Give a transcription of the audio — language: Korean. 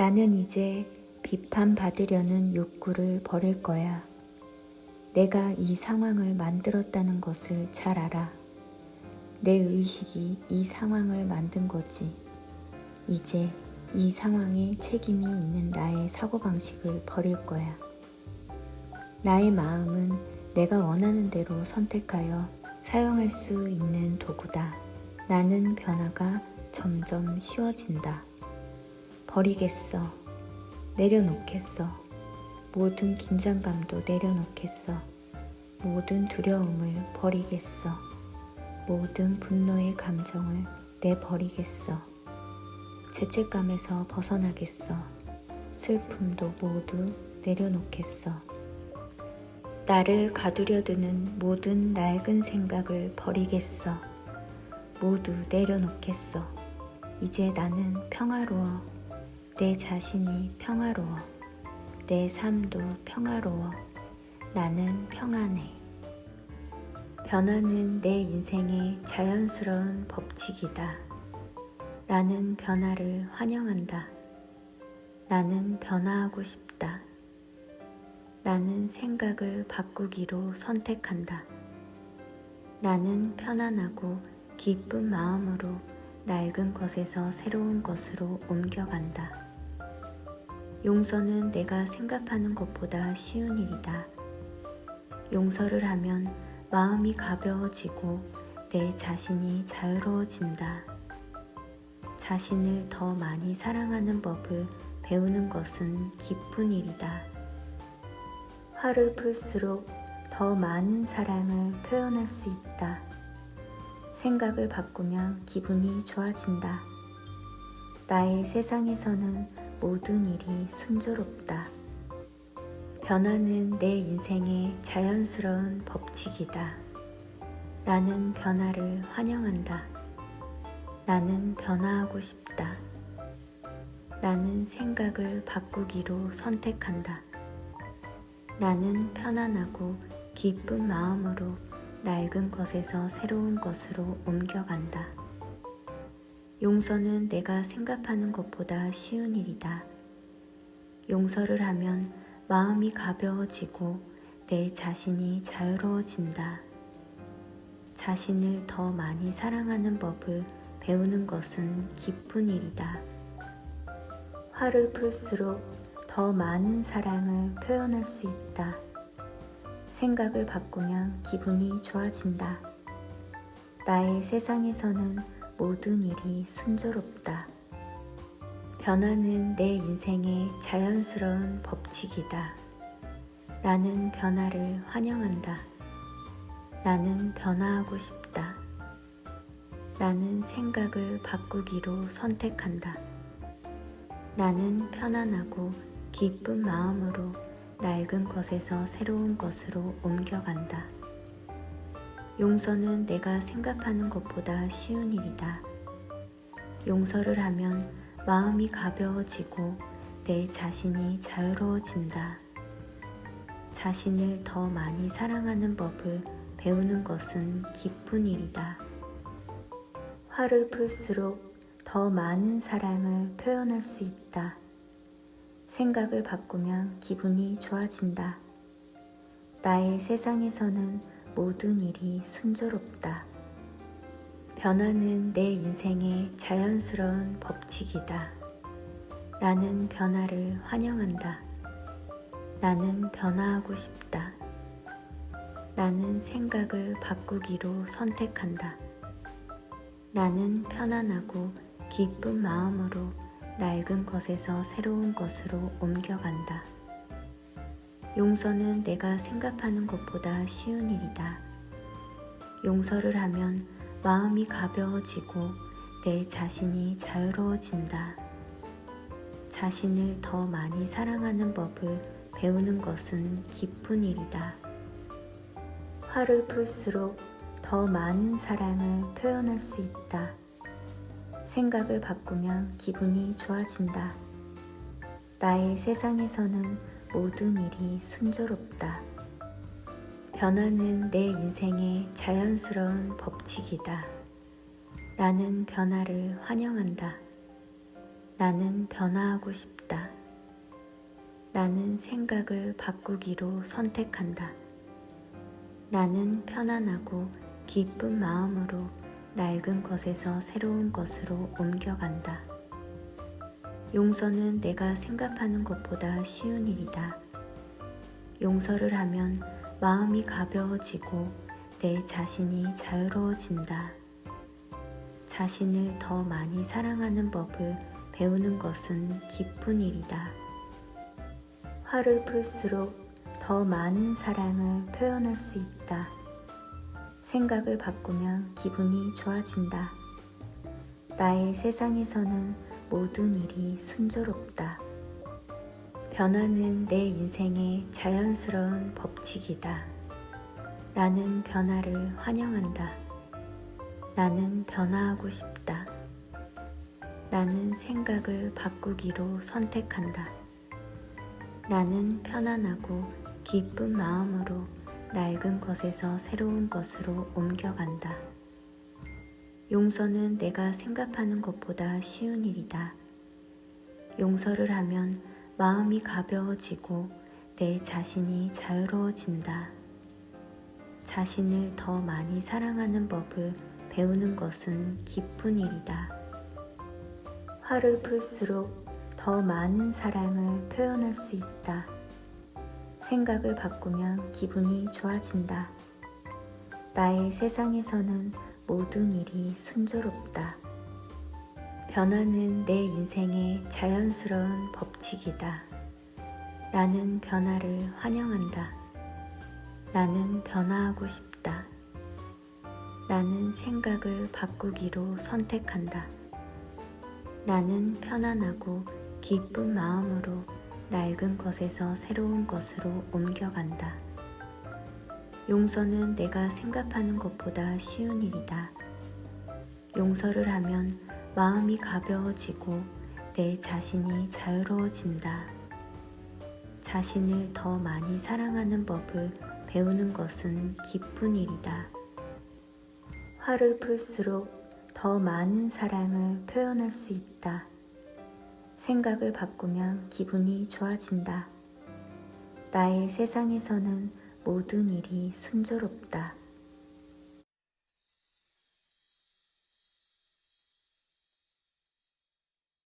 나는 이제 비판받으려는 욕구를 버릴 거야. 내가 이 상황을 만들었다는 것을 잘 알아. 내 의식이 이 상황을 만든 거지. 이제 이 상황에 책임이 있는 나의 사고방식을 버릴 거야. 나의 마음은 내가 원하는 대로 선택하여 사용할 수 있는 도구다. 나는 변화가 점점 쉬워진다. 버리겠어. 내려놓겠어. 모든 긴장감도 내려놓겠어. 모든 두려움을 버리겠어. 모든 분노의 감정을 내버리겠어. 죄책감에서 벗어나겠어. 슬픔도 모두 내려놓겠어. 나를 가두려 드는 모든 낡은 생각을 버리겠어. 모두 내려놓겠어. 이제 나는 평화로워. 내 자신이 평화로워. 내 삶도 평화로워. 나는 평안해. 변화는 내 인생의 자연스러운 법칙이다. 나는 변화를 환영한다. 나는 변화하고 싶다. 나는 생각을 바꾸기로 선택한다. 나는 편안하고 기쁜 마음으로 낡은 것에서 새로운 것으로 옮겨간다. 용서는 내가 생각하는 것보다 쉬운 일이다. 용서를 하면 마음이 가벼워지고 내 자신이 자유로워진다. 자신을 더 많이 사랑하는 법을 배우는 것은 기쁜 일이다. 화를 풀수록 더 많은 사랑을 표현할 수 있다. 생각을 바꾸면 기분이 좋아진다. 나의 세상에서는 모든 일이 순조롭다. 변화는 내 인생의 자연스러운 법칙이다. 나는 변화를 환영한다. 나는 변화하고 싶다. 나는 생각을 바꾸기로 선택한다. 나는 편안하고 기쁜 마음으로 낡은 것에서 새로운 것으로 옮겨간다. 용서는 내가 생각하는 것보다 쉬운 일이다. 용서를 하면 마음이 가벼워지고 내 자신이 자유로워진다. 자신을 더 많이 사랑하는 법을 배우는 것은 기쁜 일이다. 화를 풀수록 더 많은 사랑을 표현할 수 있다. 생각을 바꾸면 기분이 좋아진다. 나의 세상에서는 모든 일이 순조롭다. 변화는 내 인생의 자연스러운 법칙이다. 나는 변화를 환영한다. 나는 변화하고 싶다. 나는 생각을 바꾸기로 선택한다. 나는 편안하고 기쁜 마음으로 낡은 것에서 새로운 것으로 옮겨간다. 용서는 내가 생각하는 것보다 쉬운 일이다. 용서를 하면 마음이 가벼워지고 내 자신이 자유로워진다. 자신을 더 많이 사랑하는 법을 배우는 것은 기쁜 일이다. 화를 풀수록 더 많은 사랑을 표현할 수 있다. 생각을 바꾸면 기분이 좋아진다. 나의 세상에서는 모든 일이 순조롭다. 변화는 내 인생의 자연스러운 법칙이다. 나는 변화를 환영한다. 나는 변화하고 싶다. 나는 생각을 바꾸기로 선택한다. 나는 편안하고 기쁜 마음으로 낡은 것에서 새로운 것으로 옮겨간다. 용서는 내가 생각하는 것보다 쉬운 일이다. 용서를 하면 마음이 가벼워지고 내 자신이 자유로워진다. 자신을 더 많이 사랑하는 법을 배우는 것은 기쁜 일이다. 화를 풀수록 더 많은 사랑을 표현할 수 있다. 생각을 바꾸면 기분이 좋아진다. 나의 세상에서는 모든 일이 순조롭다. 변화는 내 인생의 자연스러운 법칙이다. 나는 변화를 환영한다. 나는 변화하고 싶다. 나는 생각을 바꾸기로 선택한다. 나는 편안하고 기쁜 마음으로 낡은 것에서 새로운 것으로 옮겨간다. 용서는 내가 생각하는 것보다 쉬운 일이다. 용서를 하면 마음이 가벼워지고 내 자신이 자유로워진다. 자신을 더 많이 사랑하는 법을 배우는 것은 기쁜 일이다. 화를 풀수록 더 많은 사랑을 표현할 수 있다. 생각을 바꾸면 기분이 좋아진다. 나의 세상에서는 모든 일이 순조롭다. 변화는 내 인생의 자연스러운 법칙이다. 나는 변화를 환영한다. 나는 변화하고 싶다. 나는 생각을 바꾸기로 선택한다. 나는 편안하고 기쁜 마음으로 낡은 것에서 새로운 것으로 옮겨간다. 용서는 내가 생각하는 것보다 쉬운 일이다. 용서를 하면 마음이 가벼워지고 내 자신이 자유로워진다. 자신을 더 많이 사랑하는 법을 배우는 것은 기쁜 일이다. 화를 풀수록 더 많은 사랑을 표현할 수 있다. 생각을 바꾸면 기분이 좋아진다. 나의 세상에서는 모든 일이 순조롭다. 변화는 내 인생의 자연스러운 법칙이다. 나는 변화를 환영한다. 나는 변화하고 싶다. 나는 생각을 바꾸기로 선택한다. 나는 편안하고 기쁜 마음으로 낡은 것에서 새로운 것으로 옮겨간다. 용서는 내가 생각하는 것보다 쉬운 일이다. 용서를 하면 마음이 가벼워지고 내 자신이 자유로워진다. 자신을 더 많이 사랑하는 법을 배우는 것은 기쁜 일이다. 화를 풀수록 더 많은 사랑을 표현할 수 있다. 생각을 바꾸면 기분이 좋아진다. 나의 세상에서는 모든 일이 순조롭다.